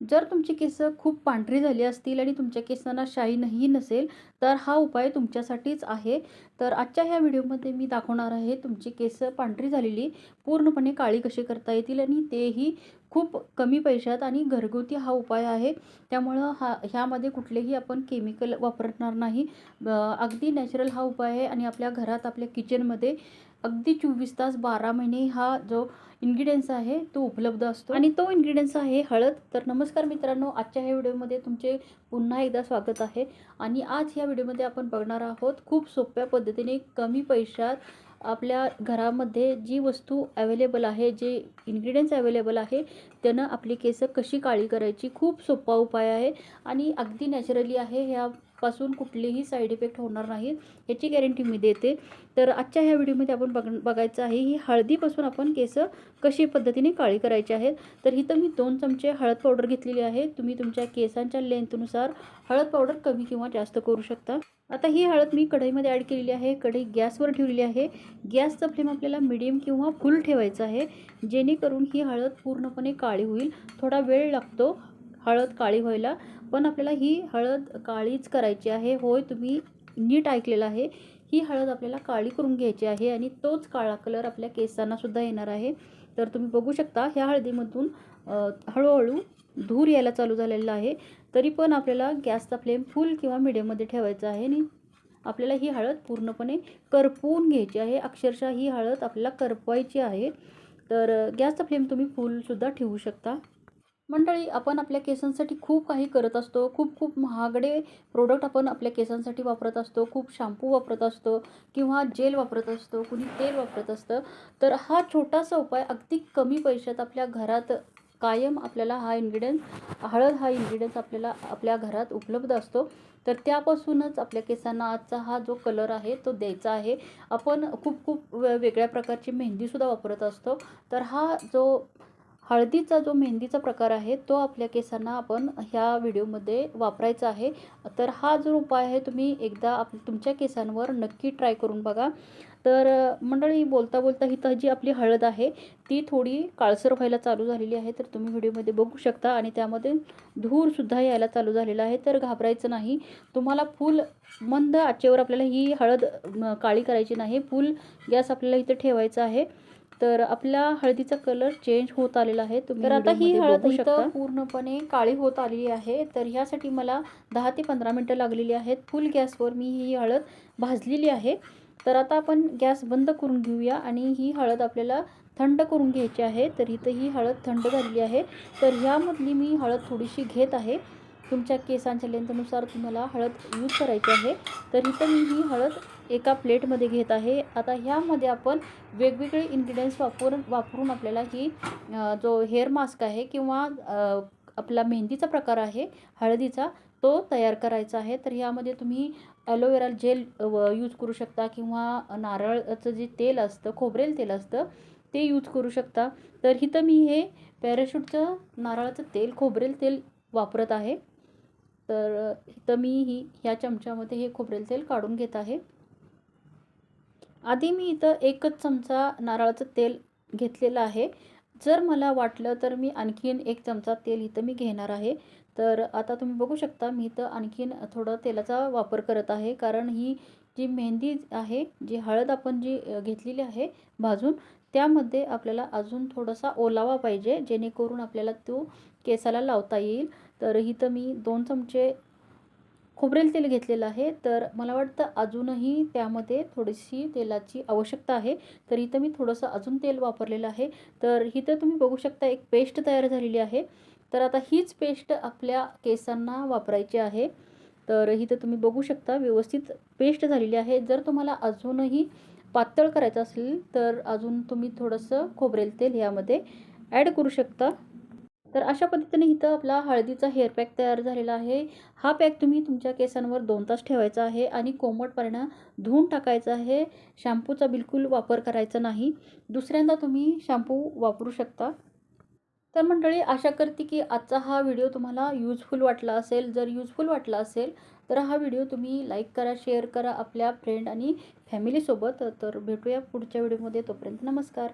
जर तुमची केस खूप पांढरी झाली असतील आणि तुमच्या केसांना शाईनही नसेल तर हा उपाय तुमच्यासाठीच आहे. तर आजच्या ह्या व्हिडिओमध्ये मी दाखवणार आहे तुमची केस पांढरी झालेली पूर्णपणे काळी कशी करता येतील आणि तेही खूप कमी पैशात आणि घरगुती हा उपाय आहे. त्यामुळं हा ह्यामध्ये कुठलेही आपण केमिकल वापरणार नाही. अगदी नॅचरल हा उपाय आहे आणि आपल्या घरात आपल्या किचनमध्ये अगदी चोवीस तास बारा महिने हा जो इन्ग्रेडियंट्स आहे तो उपलब्ध असतो. आणि तो इन्ग्रेडियंट्स आहे हळद. तर नमस्कार मित्रांनो आजच्या ह्या व्हिडिओमध्ये तुमचे पुन्हा एकदा स्वागत आहे. आणि आज ह्या व्हिडिओमध्ये आपण बघणार आहोत खूप सोप्या पद्धतीने कमी पैशात आपल्या घरामध्ये जी वस्तू अवेलेबल आहे जे इन्ग्रेडियंट्स अवेलेबल आहे त्यानं आपली केस कशी काळी करायची खूप सोपा उपाय आहे. आणि अगदी नॅचरली आहे ह्या पासून कुठलेही साईड इफेक्ट होणार नाही याची गॅरंटी मी देते. तर आजच्या ह्या व्हिडिओमध्ये आपण बघ बघायचं आहे ही हळदीपासून आपण केस कशी पद्धतीने काळी करायची आहेत. तर इथं मी दोन चमचे हळद पावडर घेतलेली आहे. तुम्ही तुमच्या केसांच्या लेंथनुसार हळद पावडर कमी किंवा जास्त करू शकता. आता ही हळद मी कढईमध्ये ॲड केलेली आहे. कढई गॅसवर ठेवलेली आहे. गॅसचा फ्लेम आपल्याला मिडियम किंवा फुल ठेवायचा आहे. जेणेकरून ही हळद पूर्णपणे काळी होईल. थोडा वेळ लागतो. हळद काळी व्हायला. पण आपल्याला ही हळद काळीच करायची आहे. होय तुम्ही नीट ऐकलेलं आहे. ही हळद आपल्याला काळी करून घ्यायची आहे आणि तोच काळा कलर आपल्या केसांनासुद्धा येणार आहे. तर तुम्ही बघू शकता ह्या हळदीमधून हळूहळू धूर यायला चालू झालेला आहे. तरी पण आपल्याला गॅसचा फ्लेम फुल किंवा मिडियममध्ये ठेवायचा आहे आणि आपल्याला ही हळद पूर्णपणे करपवून घ्यायची आहे. अक्षरशः ही हळद आपल्याला करपवायची आहे. तर गॅसचा फ्लेम तुम्ही फुलसुद्धा ठेवू शकता. मंडळी आपण आपल्या केसांसाठी खूप काही करत असतो. खूप खूप महागडे प्रोडक्ट आपण आपल्या केसांसाठी वापरत असतो. खूप शॅम्पू वापरत असतो किंवा जेल वापरत असतो. कुणी तेल वापरत असतं. तर हा छोटासा उपाय अगदी कमी पैशात आपल्या घरात कायम आपल्याला हा इन्ग्रेडियंट हळद हा इन्ग्रेडियंट्स आपल्याला आपल्या घरात उपलब्ध असतो. तर त्यापासूनच आपल्या केसांना आजचा हा जो कलर आहे तो द्यायचा आहे. आपण खूप खूप वेगळ्या प्रकारची मेहंदीसुद्धा वापरत असतो. तर हा जो हळदीचा जो मेहंदीचा प्रकार आहे तो आपल्या केसांना आपण ह्या व्हिडिओमध्ये वापरायचा आहे. तर हा जो उपाय आहे तुम्ही एकदा आप तुमच्या केसांवर नक्की ट्राय करून बघा. तर मंडळी बोलता बोलता ही जी आपली हळद आहे ती थोडी काळसर व्हायला चालू झालेली आहे. तर तुम्ही व्हिडिओमध्ये बघू शकता आणि त्यामध्ये धूरसुद्धा यायला चालू झालेला आहे. तर घाबरायचं नाही. तुम्हाला फुल मंद आचेवर आपल्याला ही हळद काळी करायची नाही. फुल गॅस आपल्याला इथे ठेवायचा आहे. तर आपल्या हळदीचा कलर चेंज होत आलेला आहे. तर आता ही हळद इथं पूर्णपणे काळी होत आलेली आहे. तर ह्यासाठी मला दहा ते पंधरा मिनटं लागलेली आहेत. फुल गॅसवर मी ही हळद भाजलेली आहे. तर आता आपण गॅस बंद करून घेऊया आणि ही हळद आपल्याला थंड करून घ्यायची आहे. तर इथं ही हळद थंड झालेली आहे. तर ह्यामधली मी हळद थोडीशी घेत आहे. तुमच्या केसांच्या लेंथनुसार तुम्हाला हळद यूज करायची आहे. तर इथं मी ही हळद एका प्लेटमध्ये घेत आहे. आता ह्यामध्ये आपण वेगवेगळे इन्ग्रेडियंट्स वापरून वापरून आपल्याला ही जो हेअर मास्क आहे किंवा आपला मेहंदीचा प्रकार आहे हळदीचा तो तयार करायचा आहे. तर ह्यामध्ये तुम्ही ॲलोवेरा जेल यूज करू शकता किंवा नारळाचं जे तेल असतं खोबरेल तेल असतं ते यूज करू शकता. तर इथं मी हे पॅराशूटचं नारळाचं तेल खोबरेल तेल वापरत आहे. तर इथं मी ही ह्या चमच्यामध्ये हे खोबरेल तेल काढून घेत आहे. आधी मी इथं एकच चमचा नारळाचं तेल घेतलेलं आहे. जर मला वाटलं तर मी आणखीन एक चमचा तेल इथं मी घेणार आहे. तर आता तुम्ही बघू शकता मी इथं आणखीन थोडं तेलाचा वापर करत आहे. कारण ही जी मेहंदी आहे जी हळद आपण जी घेतलेली आहे भाजून त्यामध्ये आपल्याला अजून थोडासा ओलावा पाहिजे जेणेकरून आपल्याला तो केसाला लावता येईल. तर इथं मी दोन चमचे खोबरेल तेल घेतलेलं आहे. तर मला वाटतं अजूनही त्यामध्ये थोडीशी तेलाची आवश्यकता आहे. तर इथं मी थोडंसं अजून तेल वापरलेलं आहे. तर इथं तुम्ही बघू शकता एक पेस्ट तयार झालेली आहे. तर आता हीच पेस्ट आपल्या केसांना वापरायची आहे. तर इथं तुम्ही बघू शकता व्यवस्थित पेस्ट झालेली आहे. जर तुम्हाला अजूनही पातळ करायचं असेल तर अजून तुम्ही थोडंसं खोबरेल तेल ह्यामध्ये ॲड करू शकता. तर अशा पद्धतीने इथं आपला हळदीचा हेअर पॅक तयार झालेला आहे. हा पॅक तुम्ही तुमच्या केसांवर दोन तास ठेवायचा आहे आणि कोमट पाण्यानं धुवून टाकायचा आहे. शॅम्पूचा बिलकुल वापर करायचा नाही. दुसऱ्यांदा तुम्ही शॅम्पू वापरू शकता. तर मंडळी आशा करते की आजचा हा व्हिडिओ तुम्हाला यूजफुल वाटला असेल. जर यूजफुल वाटला असेल तर हा व्हिडिओ तुम्ही लाईक करा शेअर करा आपल्या फ्रेंड आणि फॅमिलीसोबत तर भेटूया पुढच्या व्हिडिओमध्ये तोपर्यंत नमस्कार.